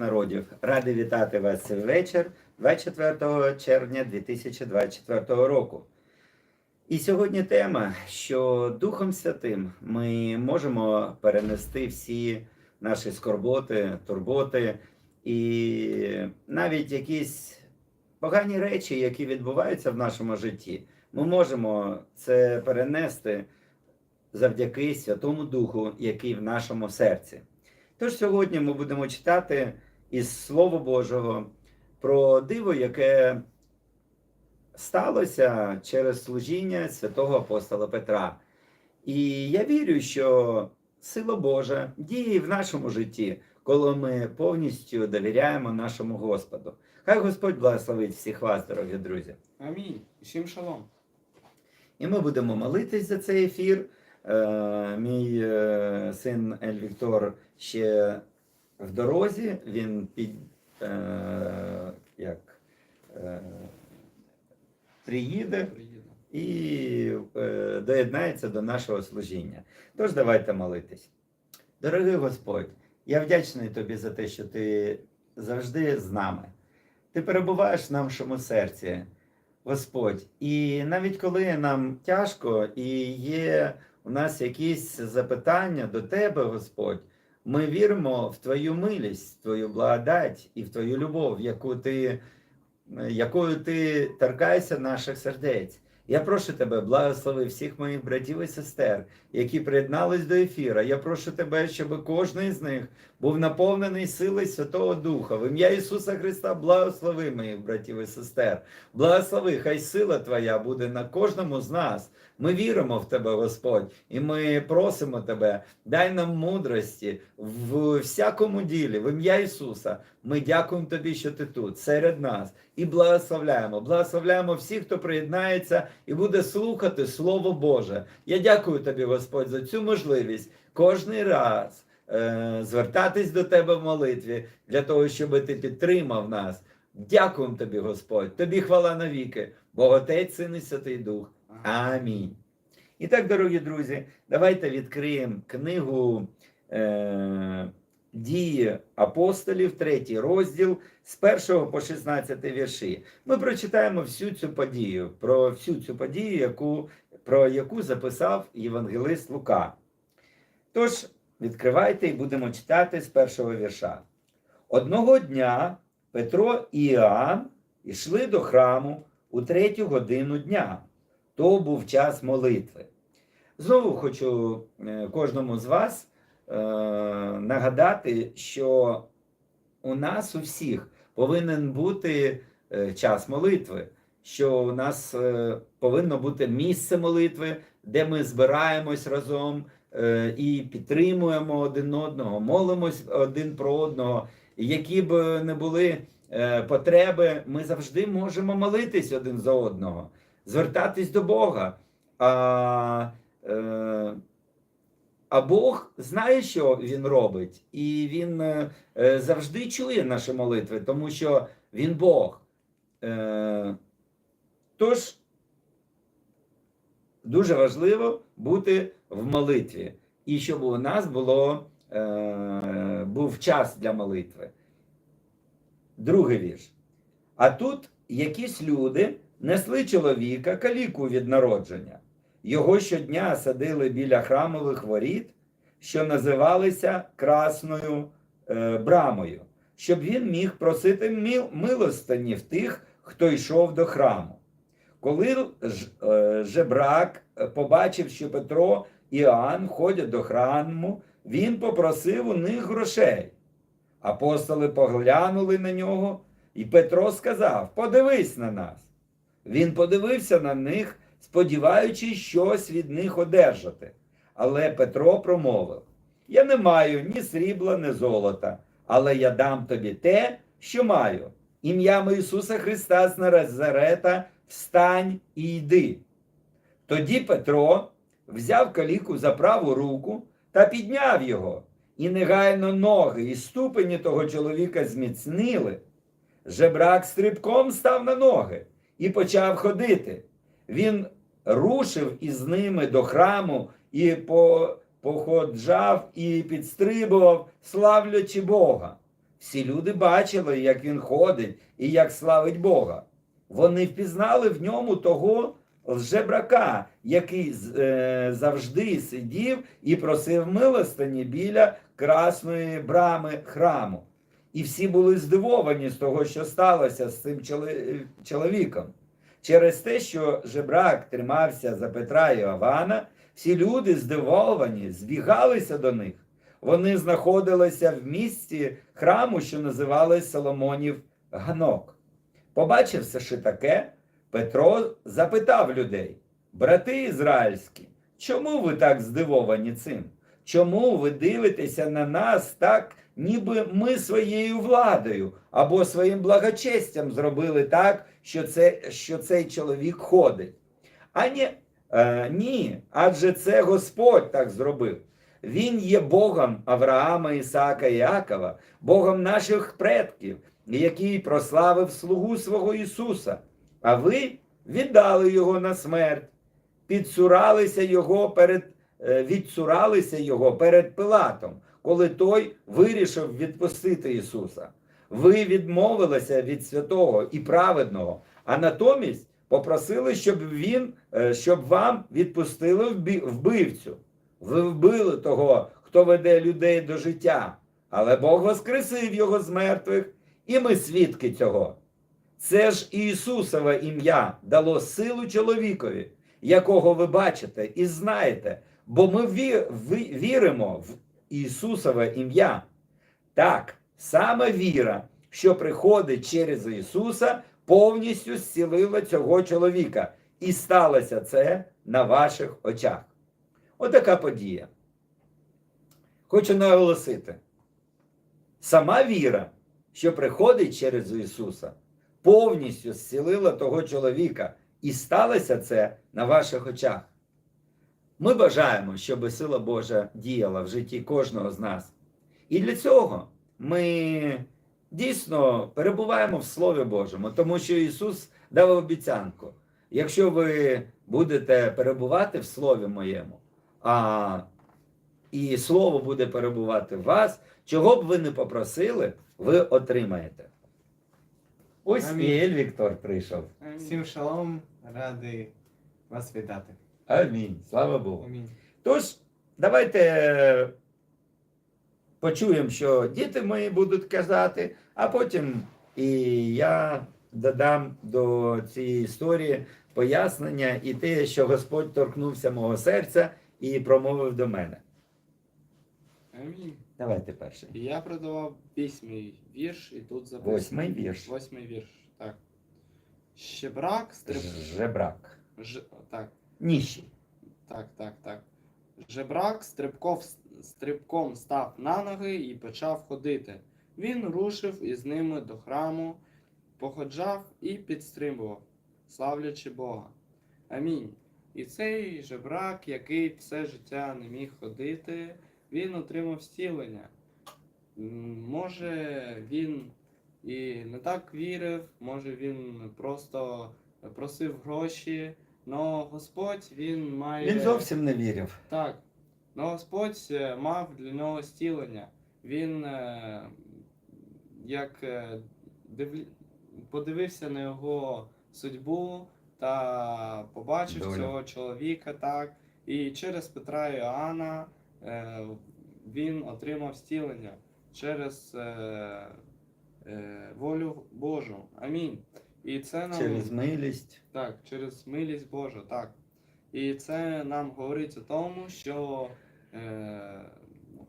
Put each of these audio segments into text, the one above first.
народів. Радий вітати вас цей вечір 24 червня 2024 року. І сьогодні тема, що Духом Святим ми можемо перенести всі наші скорботи, турботи і навіть якісь погані речі, які відбуваються в нашому житті. Ми можемо це перенести завдяки Святому Духу, який в нашому серці. Тож сьогодні ми будемо читати із Слова Божого про диво, яке сталося через служіння святого апостола Петра. І я вірю, що сила Божа діє в нашому житті, коли ми повністю довіряємо нашому Господу. Хай Господь благословить всіх вас, дорогі друзі. Амінь. Всім шалом. І ми будемо молитись за цей ефір. Е, мій е, син Ель Віктор ще в дорозі. Він під е, як е, приїде і е, доєднається до нашого служіння. Тож давайте молитись. Дорогий Господь, я вдячний тобі за те, що ти завжди з нами. Ти перебуваєш в нашому серці, Господь. І навіть коли нам тяжко і є у нас якісь запитання до Тебе, Господь, ми віримо в Твою милість, в Твою благодать і в Твою любов, яку ти, якою ти торкаєшся наших сердець. Я прошу тебе, благослови всіх моїх братів і сестер, які приєднались до ефіра. Я прошу тебе, щоб кожен з них був наповнений силою Святого Духа. В ім'я Ісуса Христа, благослови моїх братів і сестер. Благослови, хай сила Твоя буде на кожному з нас. Ми віримо в Тебе, Господь, і ми просимо Тебе, дай нам мудрості в всякому ділі, в ім'я Ісуса. Ми дякуємо Тобі, що Ти тут, серед нас, і благословляємо. Благословляємо всіх, хто приєднається і буде слухати Слово Боже. Я дякую Тобі, Господь, за цю можливість кожний раз звертатись до Тебе в молитві для того, щоб Ти підтримав нас. Дякуємо Тобі, Господь. Тобі хвала навіки, Бог Отець, Син і Святий Дух. Амінь. І так, дорогі друзі, давайте відкриємо книгу е, Дії апостолів, третій розділ з 1 по 16 вірші. Ми прочитаємо всю цю подію, про всю цю подію, яку, про яку записав євангелист Лука. Тож, відкривайте і будемо читати з першого вірша. Одного дня Петро і Іоанн йшли до храму у третю годину дня. То був час молитви. Знову хочу е, кожному з вас е, нагадати, що у нас у всіх повинен бути е, час молитви, що у нас е, повинно бути місце молитви, де ми збираємось разом і підтримуємо один одного, молимось один про одного. Які б не були е, потреби, ми завжди можемо молитись один за одного звертатись до Бога. А, е, а Бог знає, що Він робить, і Він е, е, завжди чує наші молитви, тому що Він Бог. Е, тож дуже важливо бути в молитві, і щоб у нас було, е, був час для молитви. Другий вірш. А тут якісь люди несли чоловіка каліку від народження. Його щодня садили біля храмових воріт, що називалися Красною е, брамою, щоб він міг просити мил, милостині в тих, хто йшов до храму. Коли ж, е, жебрак побачив, що Петро Іоанн ходять до храму, він попросив у них грошей. Апостоли поглянули на нього, і Петро сказав: Подивись на нас. Він подивився на них, сподіваючись щось від них одержати. Але Петро промовив: Я не маю ні срібла, ні золота, але я дам тобі те, що маю. Ім'ям Ісуса Христа з Назарета встань і йди. Тоді Петро взяв каліку за праву руку та підняв його, і негайно ноги і ступені того чоловіка зміцнили. Жебрак стрибком став на ноги і почав ходити. Він рушив із ними до храму і по, походжав і підстрибував, славлячи Бога. Всі люди бачили, як він ходить і як славить Бога. Вони впізнали в ньому того лжебрака, який е, завжди сидів і просив милостині біля красної брами храму. І всі були здивовані з того, що сталося з цим чоловіком. Через те, що жебрак тримався за Петра і Івана, всі люди здивовані, збігалися до них. Вони знаходилися в місті храму, що називалось Соломонів Ганок. Побачивши таке, Петро запитав людей: Брати ізраїльські, чому ви так здивовані цим? Чому ви дивитеся на нас так, ніби ми своєю владою або своїм благочестям зробили так, що, це, що цей чоловік ходить? А ні, е, ні, адже це Господь так зробив. Він є Богом Авраама, Ісаака і Якова, Богом наших предків, який прославив слугу свого Ісуса. А ви віддали його на смерть, підсуралися його перед, е, відсуралися його перед Пилатом, коли той вирішив відпустити Ісуса. Ви відмовилися від святого і праведного, а натомість попросили, щоб він, е, щоб вам відпустили вбивцю. Ви вбили того, хто веде людей до життя, але Бог воскресив його з мертвих, і ми свідки цього. Це ж Ісусове ім'я дало силу чоловікові, якого ви бачите і знаєте, бо ми віримо в Ісусове ім'я. Так, саме віра, що приходить через Ісуса, повністю зцілила цього чоловіка. І сталося це на ваших очах. Отака подія. Хочу наголосити: сама віра, що приходить через Ісуса, повністю зцілила того чоловіка, і сталося це на ваших очах. Ми бажаємо, щоб сила Божа діяла в житті кожного з нас. І для цього ми дійсно перебуваємо в Слові Божому, тому що Ісус дав обіцянку. Якщо ви будете перебувати в Слові моєму, а і Слово буде перебувати в вас, чого б ви не попросили, ви отримаєте. Ось Амінь. і Ель Віктор прийшов. Амінь. Всім шалом, радий вас вітати. Амінь. Слава Богу. Амінь. Тож, давайте почуємо, що діти мої будуть казати, а потім і я додам до цієї історії пояснення і те, що Господь торкнувся мого серця і промовив до мене. Амінь. Давайте перший. Я продавав вісьмий вірш, і тут записано. Восьмий вірш. Восьмий вірш, так. Щебрак, стрип... Жебрак. Ж... Так, Ніщий. так, так, так. Жебрак стрибков... стрибком став на ноги і почав ходити. Він рушив із ними до храму, походжав і підстрибував, славлячи Бога. Амінь. І цей жебрак, який все життя не міг ходити, він отримав зцілення. Може, він і не так вірив, може він просто просив гроші, але Господь він має. Він зовсім не вірив. Так. Но Господь е, мав для нього зцілення. Він е, як е, дивлі... подивився на його судьбу та побачив Долю. цього чоловіка, так. І через Петра і Іоанна він отримав зцілення через е, е, волю Божу. Амінь. І це нам Через милість. так, через милість Божу, так. І це нам говорить о тому, що е,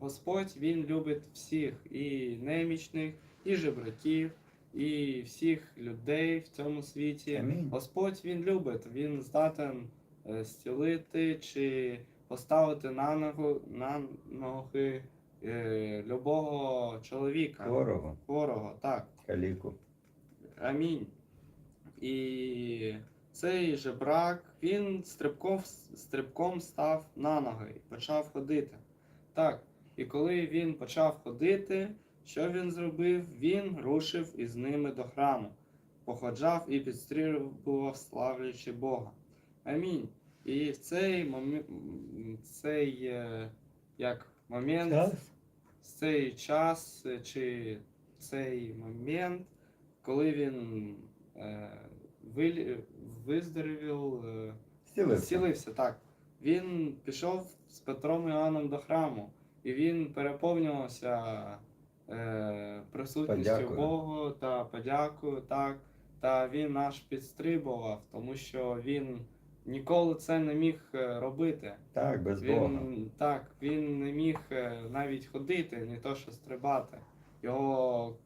Господь Він любить всіх, і немічних, і жебраків, і всіх людей в цьому світі. Амінь. Господь Він любить, Він здатен е, зцілити чи поставити на ногу на ноги е, любого чоловіка, Хворого. хворого, так. Каліку. Амінь. І цей жебрак, він стрибком, стрибком став на ноги і почав ходити. Так, і коли він почав ходити, що він зробив? Він рушив із ними до храму, походжав і підстрибував, славлячи Бога. Амінь. І в цей момент, цей е, як момент, Час? цей час е, чи цей момент, коли він е, вилі- виздоровів, е, Зцілився. так. Він пішов з Петром Іоанном до храму, і він переповнювався е, присутністю Подякою. Богу та подякою, так. Та він аж підстрибував, тому що він ніколи це не міг е, робити. Так, без Бога. Він так, він не міг е, навіть ходити, не то що стрибати. Його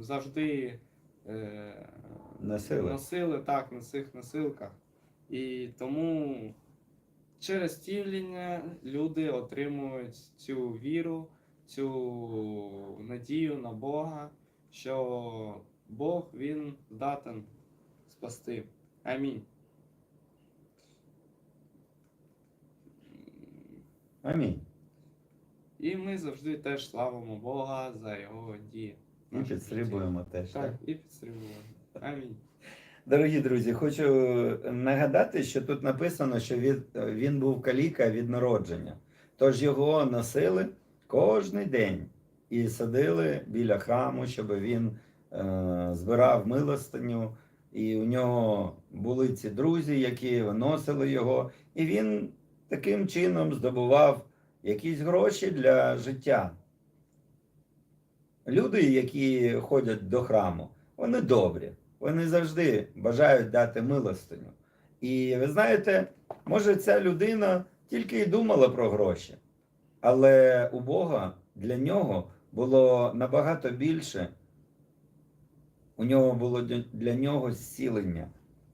завжди е, Носили. носили так на цих носилках. І тому через тівлення люди отримують цю віру, цю надію на Бога, що Бог він здатен спасти. Амінь. Амінь. І ми завжди теж славимо Бога за його дії. І підстрибуємо теж. Так, Так. і підстрибуємо. Амінь. Дорогі друзі, хочу нагадати, що тут написано, що він, він був каліка від народження. Тож його носили кожен день і садили біля храму, щоб він е, збирав милостиню. І у нього були ці друзі, які виносили його, і він таким чином здобував якісь гроші для життя. Люди, які ходять до храму, вони добрі. Вони завжди бажають дати милостиню. І ви знаєте, може, ця людина тільки й думала про гроші, але у Бога для нього було набагато більше. У нього було для- нього зцілення.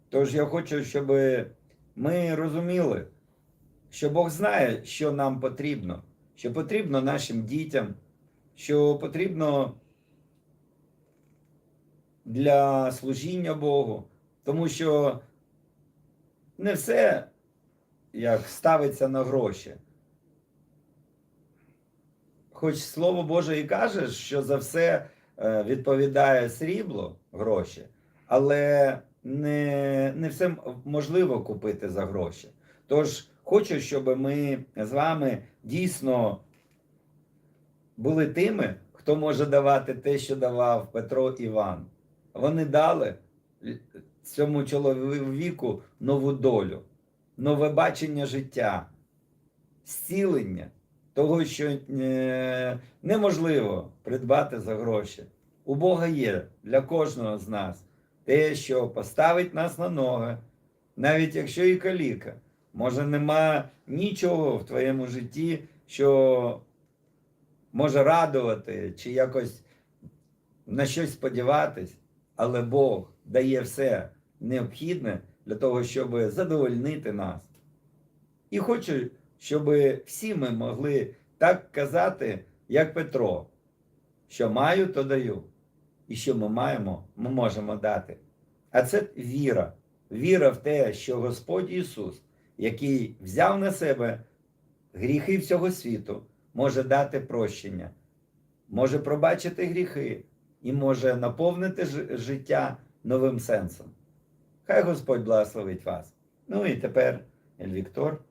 Тож я хочу, щоб ми розуміли, що Бог знає, що нам потрібно, що потрібно нашим дітям, що потрібно для служіння Богу, тому що не все як ставиться на гроші. Хоч Слово Боже і каже, що за все е, відповідає срібло гроші, але не, не все можливо купити за гроші. Тож хочу, щоб ми з вами дійсно були тими, хто може давати те, що давав Петро Іван. Вони дали цьому чоловіку нову долю, нове бачення життя, зцілення того, що е, неможливо придбати за гроші. У Бога є для кожного з нас те, що поставить нас на ноги, навіть якщо і каліка. Може, нема нічого в твоєму житті, що може радувати чи якось на щось сподіватись, але Бог дає все необхідне для того, щоб задовольнити нас. І хочу, щоб всі ми могли так казати, як Петро, що маю, то даю. І що ми маємо, ми можемо дати. А це віра. Віра в те, що Господь Ісус, який взяв на себе гріхи всього світу, може дати прощення, може пробачити гріхи і може наповнити життя новим сенсом. Хай Господь благословить вас. Ну і тепер Віктор.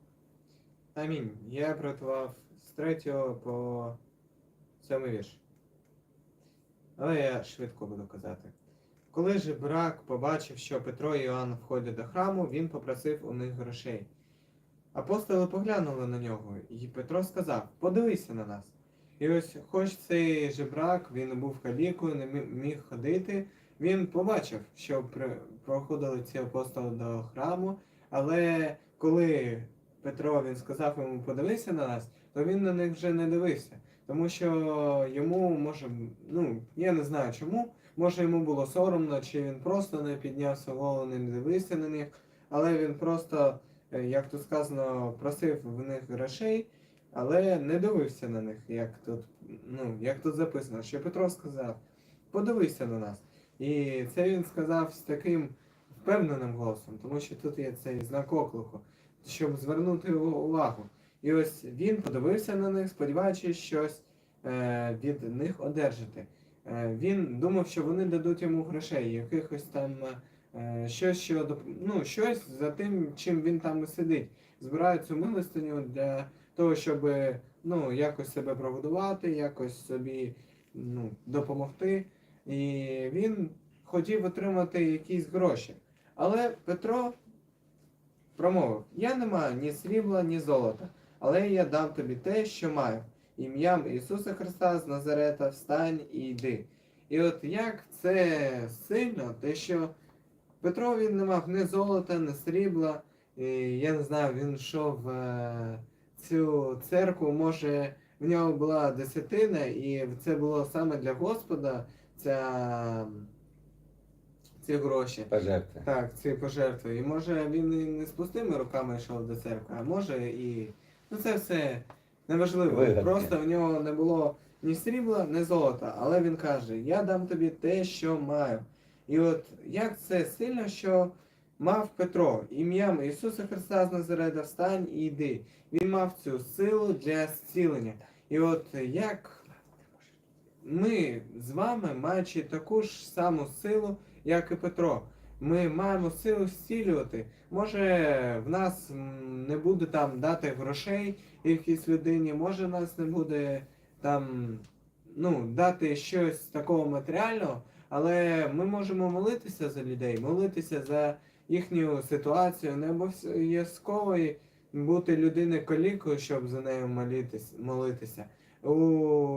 Амінь. Я приготував з 3 по 7 вірш. Але я швидко буду казати. Коли же брак побачив, що Петро і Іоанн входять до храму, він попросив у них грошей. Апостоли поглянули на нього, і Петро сказав: Подивися на нас. І ось, хоч цей жебрак, він був калікою, не міг ходити, він побачив, що проходили ці апостоли до храму, але коли Петро він сказав йому подивися на нас, то він на них вже не дивився. Тому що йому може, ну я не знаю чому, може йому було соромно, чи він просто не піднявся голову, не дивився на них, але він просто, е, як тут сказано, просив в них грошей, але не дивився на них, як тут, ну, як тут записано, що Петро сказав, подивися на нас. І це він сказав з таким впевненим голосом, тому що тут є цей знак оклику, щоб звернути його увагу. І ось він подивився на них, сподіваючись щось е, від них одержати. Е, він думав, що вони дадуть йому грошей, якихось там е, щось, що ну, щось за тим, чим він там і сидить. Збирають цю милостиню для того, щоб ну, якось себе прогодувати, якось собі ну, допомогти, і він хотів отримати якісь гроші. Але Петро промовив: Я не маю ні срібла, ні золота, але я дам тобі те, що маю. Ім'ям Ісуса Христа з Назарета встань і йди. І от як це сильно, те, що Петро він не мав ні золота, ні срібла. І, я не знаю, він йшов в е, цю церкву, може, в нього була десятина, і це було саме для Господа ця, ці гроші. Пожертви. Так, ці пожертви. І може він і не з пустими руками йшов до церкви, а може і. Ну це все неважливо. Вигадки. Просто в нього не було ні срібла, ні золота. Але він каже: Я дам тобі те, що маю. І от як це сильно, що мав Петро, ім'ям Ісуса Христа з Назарета, встань і йди. Він мав цю силу для зцілення. І от як ми з вами, маючи таку ж саму силу, як і Петро, ми маємо силу зцілювати. Може, в нас не буде там дати грошей якійсь людині, може, нас не буде там ну, дати щось такого матеріального, але ми можемо молитися за людей, молитися за їхню ситуацію, не обов'язково бути людиною колікою, щоб за нею молитись, молитися. У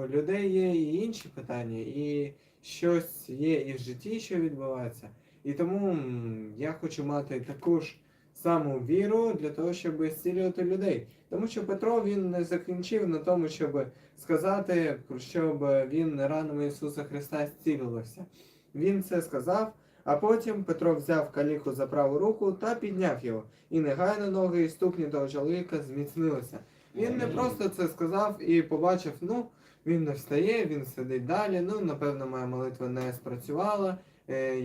людей є і інші питання, і щось є і в житті, що відбувається. І тому я хочу мати таку ж саму віру для того, щоб зцілювати людей. Тому що Петро він не закінчив на тому, щоб сказати, щоб він ранами Ісуса Христа зцілилося. Він це сказав, а потім Петро взяв каліху за праву руку та підняв його. І негайно ноги і ступні того чоловіка зміцнилися. Він не просто це сказав і побачив, ну, він не встає, він сидить далі, ну, напевно, моя молитва не спрацювала, е,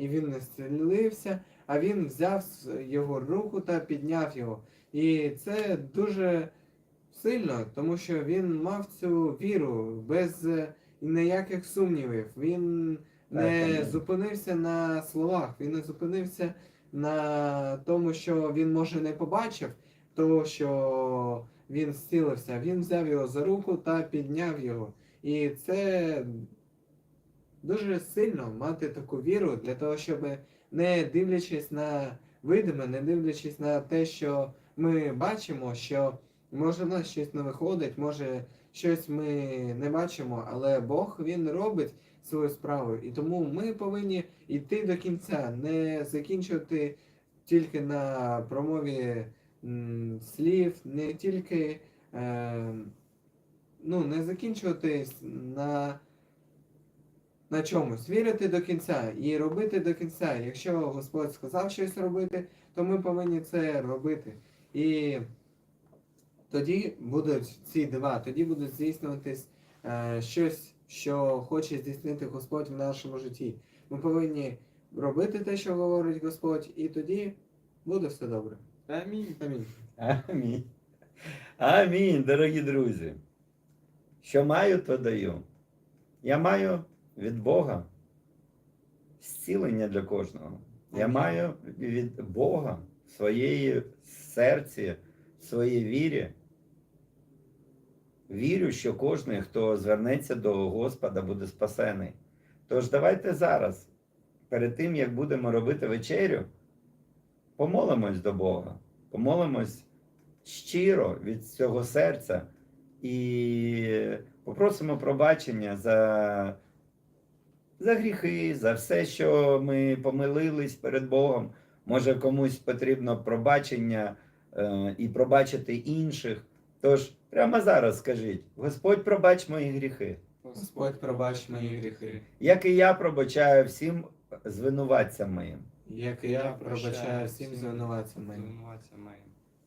і він не зцілився, а він взяв його руку та підняв його. І це дуже сильно, тому що він мав цю віру без е, ніяких сумнівів. Він не зупинився на словах, він не зупинився на тому, що він може не побачив, того, що він зцілився. Він взяв його за руку та підняв його. І це дуже сильно мати таку віру для того, щоб не дивлячись на видиме, не дивлячись на те, що ми бачимо, що може в нас щось не виходить, може щось ми не бачимо, але Бог він робить свою справу. І тому ми повинні йти до кінця, не закінчувати тільки на промові слів, не тільки е, ну, не закінчувати на, на чомусь, вірити до кінця і робити до кінця. Якщо Господь сказав щось робити, то ми повинні це робити. І тоді будуть ці дива, тоді будуть здійснюватись е, щось, що хоче здійснити Господь в нашому житті. Ми повинні робити те, що говорить Господь, і тоді буде все добре. Амінь. Амінь. Амінь. Амінь, дорогі друзі. Що маю, то даю. Я маю від Бога зцілення для кожного. Я маю від Бога в своєї серці, в своїй вірі. Вірю, що кожен, хто звернеться до Господа, буде спасений. Тож давайте зараз, перед тим, як будемо робити вечерю, помолимось до Бога, помолимось щиро від цього серця і попросимо пробачення за, за гріхи, за все, що ми помилились перед Богом. Може, комусь потрібно пробачення е, і пробачити інших. Тож прямо зараз скажіть: Господь, пробач мої гріхи, Господь, пробач мої гріхи, як і я пробачаю всім звинуватцям моїм. як і я пробачаю всім звинуватцям моїм.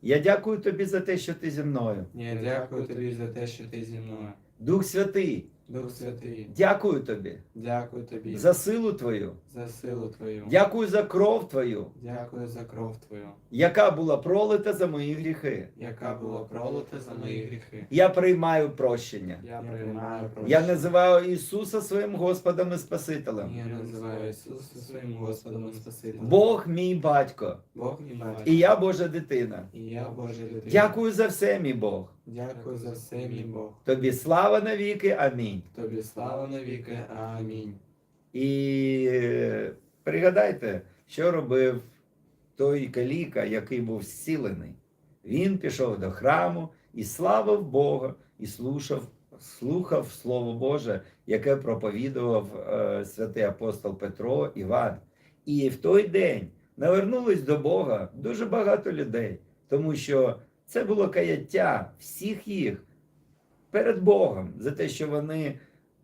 Я дякую тобі за те, що ти зі мною. Я дякую тобі за те, що ти зі мною. Дух Святий, Дух Святий, дякую тобі дякую тобі за силу твою. за силу Твою. Дякую за кров твою, Дякую за кров Твою, яка була пролита за мої гріхи. яка була пролита за мої гріхи. Я приймаю прощення. Я приймаю прощення. Я називаю Ісуса своїм Господом і Спасителем. Я називаю Ісуса своїм Господом і Спасителем. Бог мій батько, Бог мій батько. і я Божа дитина. І я Божа дитина. Дякую за все, мій Бог. Дякую за все, мій Бог. Тобі слава навіки. Амінь. Амінь. Тобі слава навіки. Амінь. І е, пригадайте, що робив той каліка, який був зцілений. Він пішов до храму і славив Бога, і слушав, слухав Слово Боже, яке проповідував е, святий апостол Петро Іван. І в той день навернулись до Бога дуже багато людей, тому що це було каяття всіх їх перед Богом за те, що вони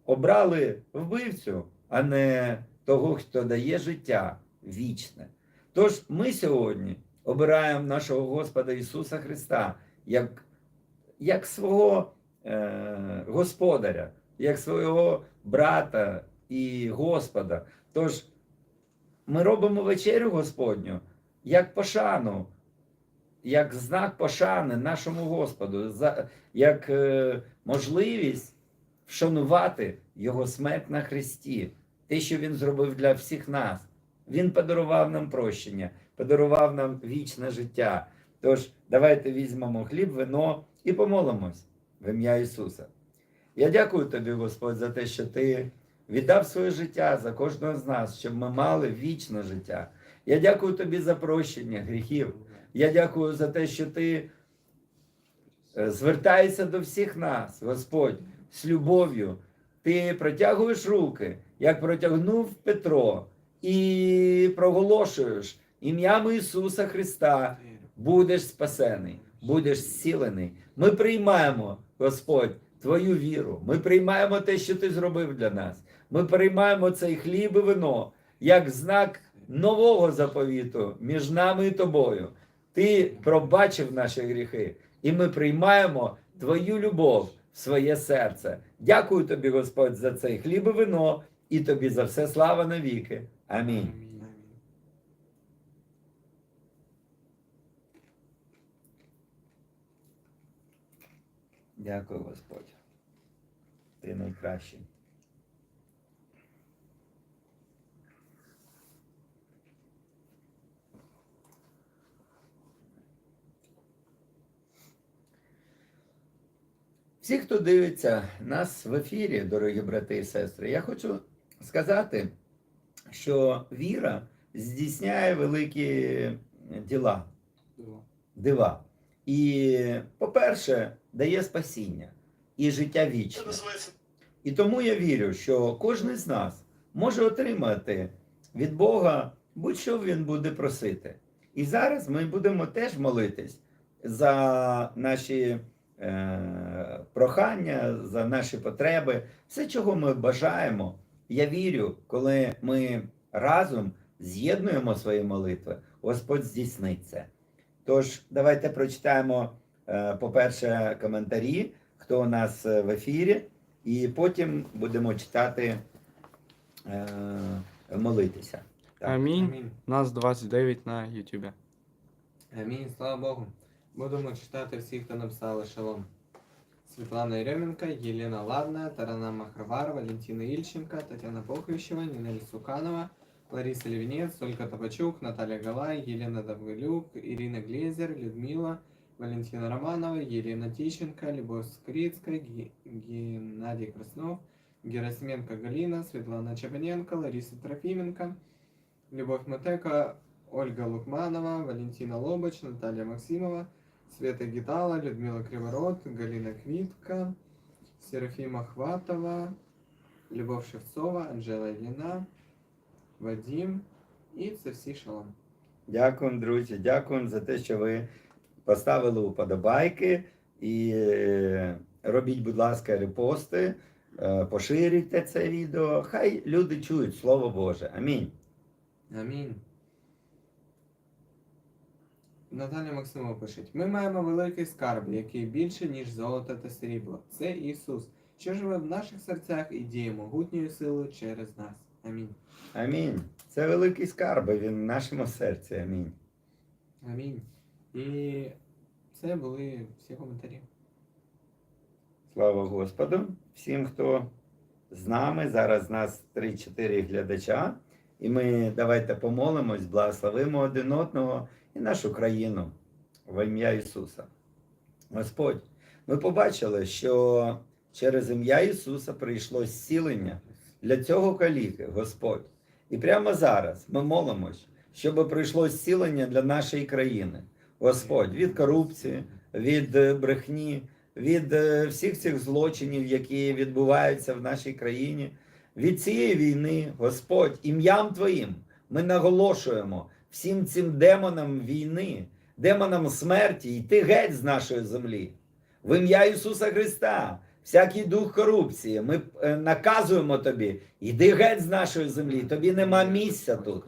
обрали вбивцю, а не того, хто дає життя вічне. Тож ми сьогодні обираємо нашого Господа Ісуса Христа як, як свого е, господаря, як свого брата і Господа. Тож ми робимо вечерю Господню як пошану, як знак пошани нашому Господу, за, як е, можливість вшанувати Його смерть на Христі, те, що Він зробив для всіх нас. Він подарував нам прощення, подарував нам вічне життя. Тож давайте візьмемо хліб, вино і помолимось в ім'я Ісуса. Я дякую тобі, Господь, за те, що ти віддав своє життя за кожного з нас, щоб ми мали вічне життя. Я дякую тобі за прощення гріхів. Я дякую за те, що ти е, звертаєшся до всіх нас, Господь, з любов'ю. Ти протягуєш руки, як протягнув Петро, і проголошуєш ім'ям Ісуса Христа, будеш спасений, будеш зцілений. Ми приймаємо, Господь, Твою віру. Ми приймаємо те, що Ти зробив для нас. Ми приймаємо цей хліб і вино як знак нового заповіту між нами і тобою. Ти пробачив наші гріхи, і ми приймаємо Твою любов в своє серце. Дякую тобі, Господь, за цей хліб і вино, і тобі за все слава навіки. Амінь. Дякую, Господь. Ти найкращий. Всі, хто дивиться нас в ефірі, дорогі брати і сестри, я хочу сказати, що віра здійсняє великі діла дива. І, по-перше, дає спасіння і життя вічне. І тому я вірю, що кожен з нас може отримати від Бога будь-що він буде просити. І зараз ми будемо теж молитись за наші прохання, за наші потреби, все, чого ми бажаємо. Я вірю, коли ми разом з'єднуємо свої молитви, Господь здійснить це. Тож, давайте прочитаємо, е, по-перше, коментарі, хто у нас е, в ефірі, і потім будемо читати, е, молитися. Так. Амінь. Амінь. Нас 29 на Ютубі. Амінь, слава Богу. Будемо читати всіх, хто написали шалом. Світлана Єрьоменко, Єлена Ладна, Тарана Махавар, Валентина Ільченко, Тетяна Похрищева, Нинель Суканова, Лариса Левинец, Ольга Табачук, Наталья Галай, Елена Давгилюк, Ирина Глезер, Людмила, Валентина Романова, Елена Тищенко, Любовь Скрицкая, Ге- Геннадий Краснов, Герасименко Галина, Светлана Чабаненко, Лариса Трофименко, Любовь Матека, Ольга Лукманова, Валентина Лобач, Наталья Максимова, Света Гитала, Людмила Криворот, Галина Квитка, Серафима Хватова, Любовь Шевцова, Анжела Ильина, Вадим і це всі шалом. Дякуємо, друзі, дякуємо за те, що ви поставили уподобайки і е, робіть, будь ласка, репости, е, поширюйте це відео. Хай люди чують Слово Боже. Амінь. Амінь. Наталя Максимова пишеть: Ми маємо великий скарб, який більше, ніж золото та срібло. Це Ісус, що живе в наших серцях і діє могутньою силою через нас. Амінь. Амінь. Це великий скарб, і він в нашому серці. Амінь. Амінь. І це були всі коментарі. Слава Господу. Всім, хто з нами. Зараз нас 3-4 глядача. І ми давайте помолимось, благословимо один одного і нашу країну в ім'я Ісуса. Господь, ми побачили, що через ім'я Ісуса прийшло зцілення для цього каліки, Господь. І прямо зараз ми молимось, щоб прийшло зцілення для нашої країни, Господь, від корупції, від е, брехні, від е, всіх цих злочинів, які відбуваються в нашій країні, від цієї війни, Господь, ім'ям Твоїм ми наголошуємо всім цим демонам війни, демонам смерті, йти геть з нашої землі. В ім'я Ісуса Христа, всякий дух корупції, ми е, наказуємо тобі, йди геть з нашої землі, тобі нема місця тут.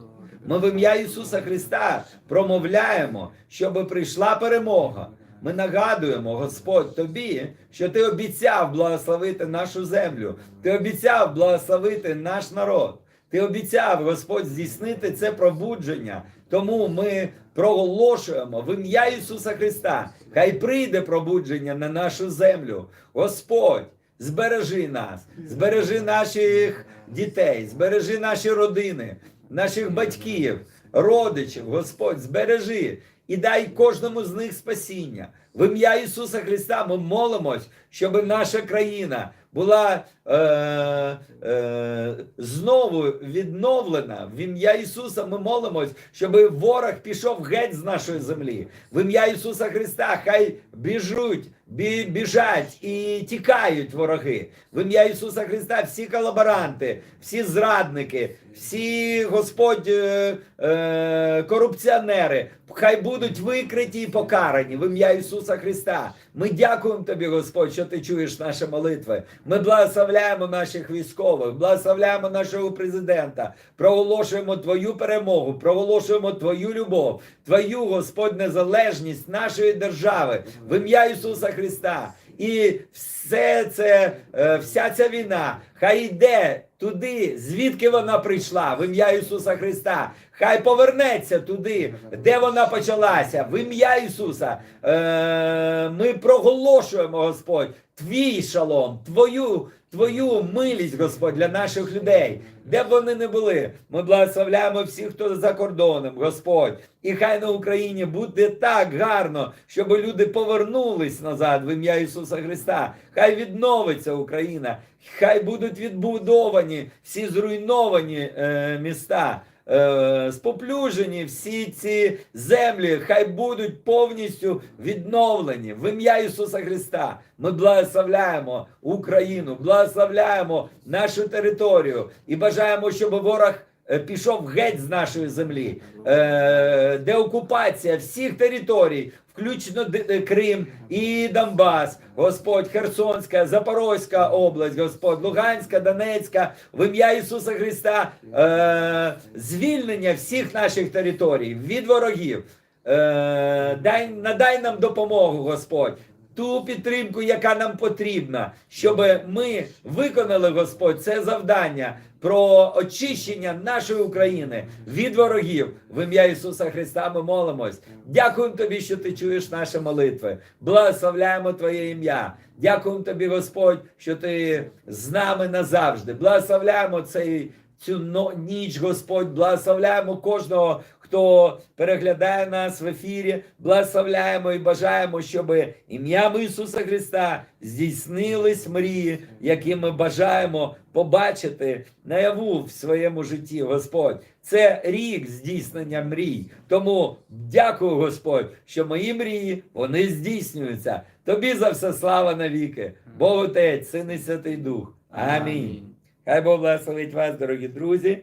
Ми в ім'я Ісуса Христа промовляємо, щоб прийшла перемога. Ми нагадуємо, Господь, тобі, що ти обіцяв благословити нашу землю, ти обіцяв благословити наш народ. Ти обіцяв, Господь, здійснити це пробудження. Тому ми проголошуємо в ім'я Ісуса Христа. Хай прийде пробудження на нашу землю. Господь, збережи нас, збережи наших дітей, збережи наші родини, наших батьків, родичів, Господь, збережи і дай кожному з них спасіння. В ім'я Ісуса Христа ми молимось, щоб наша країна була е, е, знову відновлена. В ім'я Ісуса ми молимось, щоб ворог пішов геть з нашої землі. В ім'я Ісуса Христа хай біжуть, бі, біжать і тікають вороги. В ім'я Ісуса Христа всі колаборанти, всі зрадники, всі Господь е, е, корупціонери. Хай будуть викриті і покарані в ім'я Ісуса Христа. Ми дякуємо тобі, Господь, що ти чуєш наші молитви. Ми благословляємо наших військових, благословляємо нашого президента, проголошуємо Твою перемогу, проголошуємо Твою любов, Твою Господь незалежність нашої держави в ім'я Ісуса Христа. І все це, е, вся ця війна, хай йде туди, звідки вона прийшла, в ім'я Ісуса Христа. Хай повернеться туди, де вона почалася. В ім'я Ісуса. Е, ми проголошуємо, Господь, твій шалом, твою, твою милість, Господь, для наших людей, де б вони не були. Ми благословляємо всіх, хто за кордоном, Господь. І хай на Україні буде так гарно, щоб люди повернулись назад в ім'я Ісуса Христа. Хай відновиться Україна, хай будуть відбудовані всі зруйновані е, міста. Е, споплюжені всі ці землі, хай будуть повністю відновлені в ім'я Ісуса Христа. Ми благословляємо Україну, благословляємо нашу територію і бажаємо, щоб ворог е, пішов геть з нашої землі, е, деокупація всіх територій. Включно Д- Крим і Донбас, Господь, Херсонська, Запорозька область, Господь, Луганська, Донецька, в ім'я Ісуса Христа, е, звільнення всіх наших територій від ворогів. Е, дай, надай нам допомогу, Господь. Ту підтримку, яка нам потрібна, щоб ми виконали, Господь, це завдання про очищення нашої України від ворогів. В ім'я Ісуса Христа ми молимось. Дякуємо тобі, що ти чуєш наші молитви. Благословляємо Твоє ім'я. Дякуємо тобі, Господь, що ти з нами назавжди. Благословляємо цей. Цю ніч, Господь, благословляємо кожного, хто переглядає нас в ефірі. Благословляємо і бажаємо, щоб ім'ям Ісуса Христа здійснились мрії, які ми бажаємо побачити наяву в своєму житті, Господь. Це рік здійснення мрій. Тому дякую, Господь, що мої мрії вони здійснюються. Тобі за все слава навіки. Бог Отець, Син і Святий Дух. Амінь. Хай Бог благословить вас, дорогі друзі.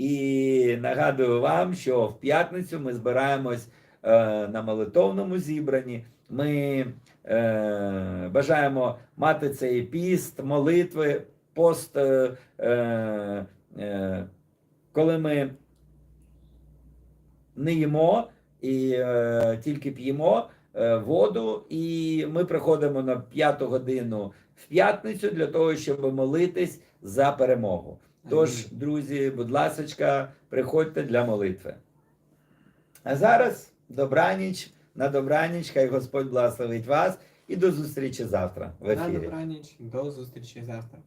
І нагадую вам, що в п'ятницю ми збираємось е, на молитовному зібранні. Ми е, бажаємо мати цей піст, молитви, пост, е, е, е, коли ми не їмо і е, тільки п'ємо е, воду, і ми приходимо на п'яту годину в п'ятницю для того, щоб молитись за перемогу. Тож, друзі, будь ласочка, приходьте для молитви. А зараз добраніч, на добраніч, хай Господь благословить вас і до зустрічі завтра в На ефірі. добраніч, до зустрічі завтра.